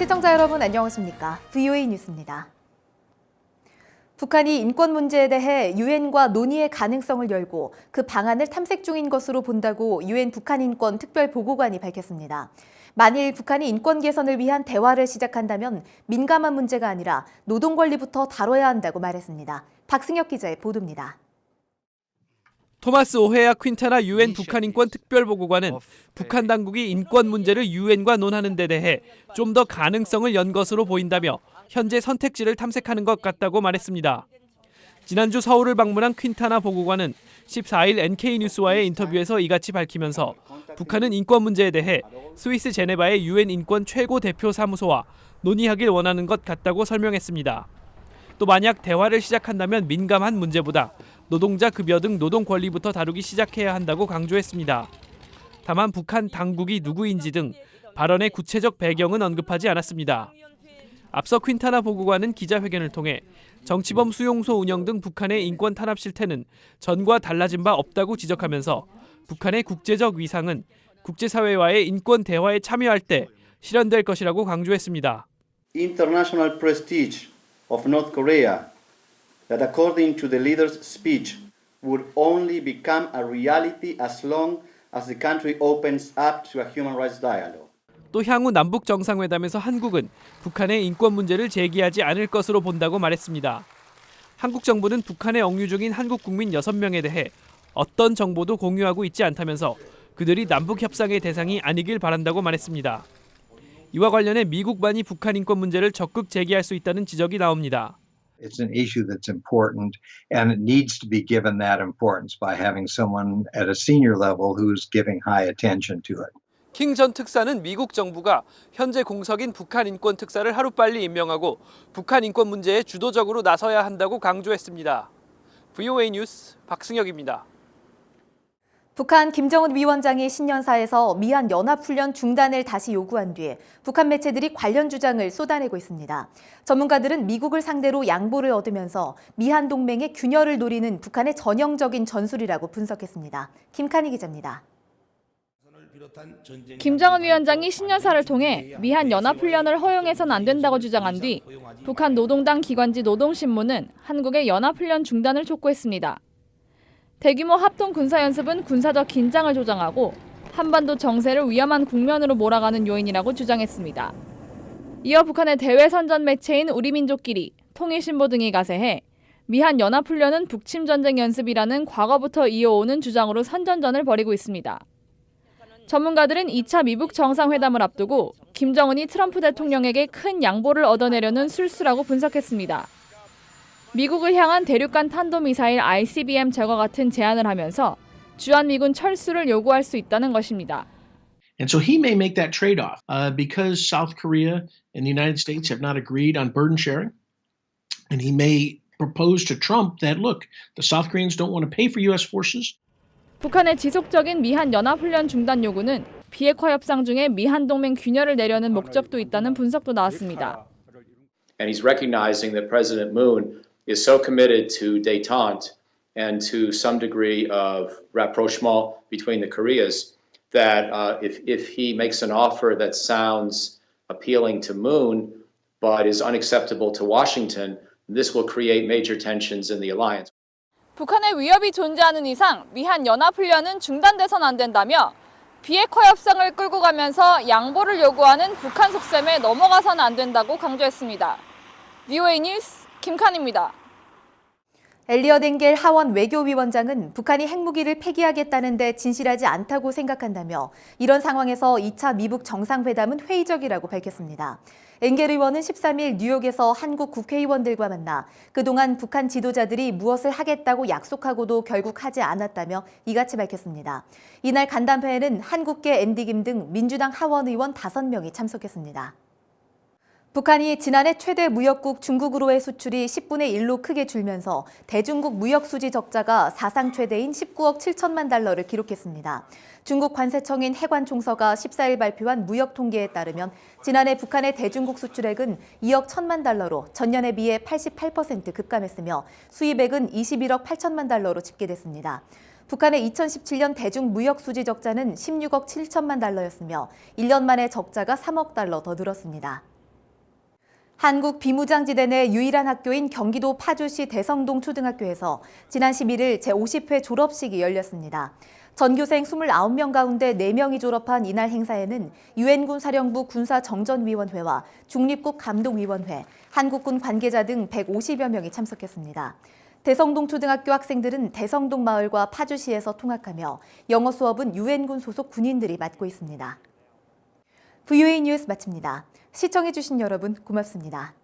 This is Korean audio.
시청자 여러분 안녕하십니까? VOA 뉴스입니다. 북한이 인권 문제에 대해 유엔과 논의의 가능성을 열고 그 방안을 탐색 중인 것으로 본다고 유엔 북한 인권 특별 보고관이 밝혔습니다. 만일 북한이 인권 개선을 위한 대화를 시작한다면 민감한 문제가 아니라 노동 권리부터 다뤄야 한다고 말했습니다. 박승혁 기자의 보도입니다. 토마스 오헤야 퀸타나 유엔 북한 인권 특별보고관은 북한 당국이 인권 문제를 유엔과 논하는 데 대해 좀 더 가능성을 연 것으로 보인다며 현재 선택지를 탐색하는 것 같다고 말했습니다. 지난주 서울을 방문한 퀸타나 보고관은 14일 NK뉴스와의 인터뷰에서 이같이 밝히면서 북한은 인권 문제에 대해 스위스 제네바의 유엔 인권 최고 대표 사무소와 논의하길 원하는 것 같다고 설명했습니다. 또 만약 대화를 시작한다면 민감한 문제보다 노동자 급여 등 노동 권리부터 다루기 시작해야 한다고 강조했습니다. 다만 북한 당국이 누구인지 등 발언의 구체적 배경은 언급하지 않았습니다. 앞서 퀸타나 보고관은 기자회견을 통해 정치범 수용소 운영 등 북한의 인권 탄압 실태는 전과 달라진 바 없다고 지적하면서 북한의 국제적 위상은 국제사회와의 인권 대화에 참여할 때 실현될 것이라고 강조했습니다. international prestige of North Korea that, according to the leader's speech, would only become a reality as long as the country opens up to a human rights dialogue. 또 향후 남북 정상회담에서 한국은 북한의 인권 문제를 제기하지 않을 것으로 본다고 말했습니다. 한국 정부는 북한에 억류 중인 한국 국민 6명에 대해 어떤 정보도 공유하고 있지 않다면서 그들이 남북 협상의 대상이 아니길 바란다고 말했습니다. 이와 관련해 미국만이 북한 인권 문제를 적극 제기할 수 있다는 지적이 나옵니다. It's an issue that's important and it needs to be given that importance by having someone at a senior level who's giving high attention to it. 킹 전 특사는 미국 정부가 현재 공석인 북한 인권 특사를 하루빨리 임명하고 북한 인권 문제에 주도적으로 나서야 한다고 강조했습니다. VOA 뉴스 박승혁입니다. 북한 김정은 위원장이 신년사에서 미한 연합훈련 중단을 다시 요구한 뒤 북한 매체들이 관련 주장을 쏟아내고 있습니다. 전문가들은 미국을 상대로 양보를 얻으면서 미한 동맹의 균열을 노리는 북한의 전형적인 전술이라고 분석했습니다. 김칸희 기자입니다. 김정은 위원장이 신년사를 통해 미한 연합훈련을 허용해선 안 된다고 주장한 뒤 북한 노동당 기관지 노동신문은 한국의 연합훈련 중단을 촉구했습니다. 대규모 합동 군사연습은 군사적 긴장을 조장하고 한반도 정세를 위험한 국면으로 몰아가는 요인이라고 주장했습니다. 이어 북한의 대외 선전 매체인 우리민족끼리 통일신보 등이 가세해 미한 연합훈련은 북침 전쟁 연습이라는 과거부터 이어오는 주장으로 선전전을 벌이고 있습니다. 전문가들은 2차 미북 정상회담을 앞두고 김정은이 트럼프 대통령에게 큰 양보를 얻어내려는 술수라고 분석했습니다. 미국을 향한 대륙간 탄도미사일 ICBM 제거 같은 제안을 하면서 주한미군 철수를 요구할 수 있다는 것입니다. And so he may make that trade off uh, because South Korea and the United States have not agreed on burden sharing. And he may propose to Trump that, look, the South Koreans don't want to pay for U.S. forces. 북한의 지속적인 미한 연합훈련 중단 요구는 비핵화 협상 중에 미한 동맹 균열을 내려는 목적도 있다는 분석도 나왔습니다. And he's recognizing that President Moon is so committed to detente and to some degree of rapprochement between the Koreas that uh, if, if he makes an offer that sounds appealing to Moon but is unacceptable to Washington, this will create major tensions in the alliance. 북한의 위협이 존재하는 이상 미한 연합훈련은 중단돼선 안 된다며 비핵화 협상을 끌고 가면서 양보를 요구하는 북한 속셈에 넘어가선 안 된다고 강조했습니다. VOA 뉴스 김칸입니다. 엘리엇 엥겔 하원 외교위원장은 북한이 핵무기를 폐기하겠다는데 진실하지 않다고 생각한다며 이런 상황에서 2차 미북 정상회담은 회의적이라고 밝혔습니다. 엥겔 의원은 13일 뉴욕에서 한국 국회의원들과 만나 그동안 북한 지도자들이 무엇을 하겠다고 약속하고도 결국 하지 않았다며 이같이 밝혔습니다. 이날 간담회에는 한국계 앤디김 등 민주당 하원 의원 5명이 참석했습니다. 북한이 지난해 최대 무역국 중국으로의 수출이 10분의 1로 크게 줄면서 대중국 무역 수지 적자가 사상 최대인 19억 7천만 달러를 기록했습니다. 중국 관세청인 해관 총서가 14일 발표한 무역 통계에 따르면 지난해 북한의 대중국 수출액은 2억 1천만 달러로 전년에 비해 88% 급감했으며 수입액은 21억 8천만 달러로 집계됐습니다. 북한의 2017년 대중 무역 수지 적자는 16억 7천만 달러였으며 1년 만에 적자가 3억 달러 더 늘었습니다. 한국 비무장지대 내 유일한 학교인 경기도 파주시 대성동 초등학교에서 지난 11일 제50회 졸업식이 열렸습니다. 전교생 29명 가운데 4명이 졸업한 이날 행사에는 유엔군 사령부 군사정전위원회와 중립국 감독위원회, 한국군 관계자 등 150여 명이 참석했습니다. 대성동 초등학교 학생들은 대성동 마을과 파주시에서 통학하며 영어 수업은 유엔군 소속 군인들이 맡고 있습니다. VOA 뉴스 마칩니다. 시청해주신 여러분 고맙습니다.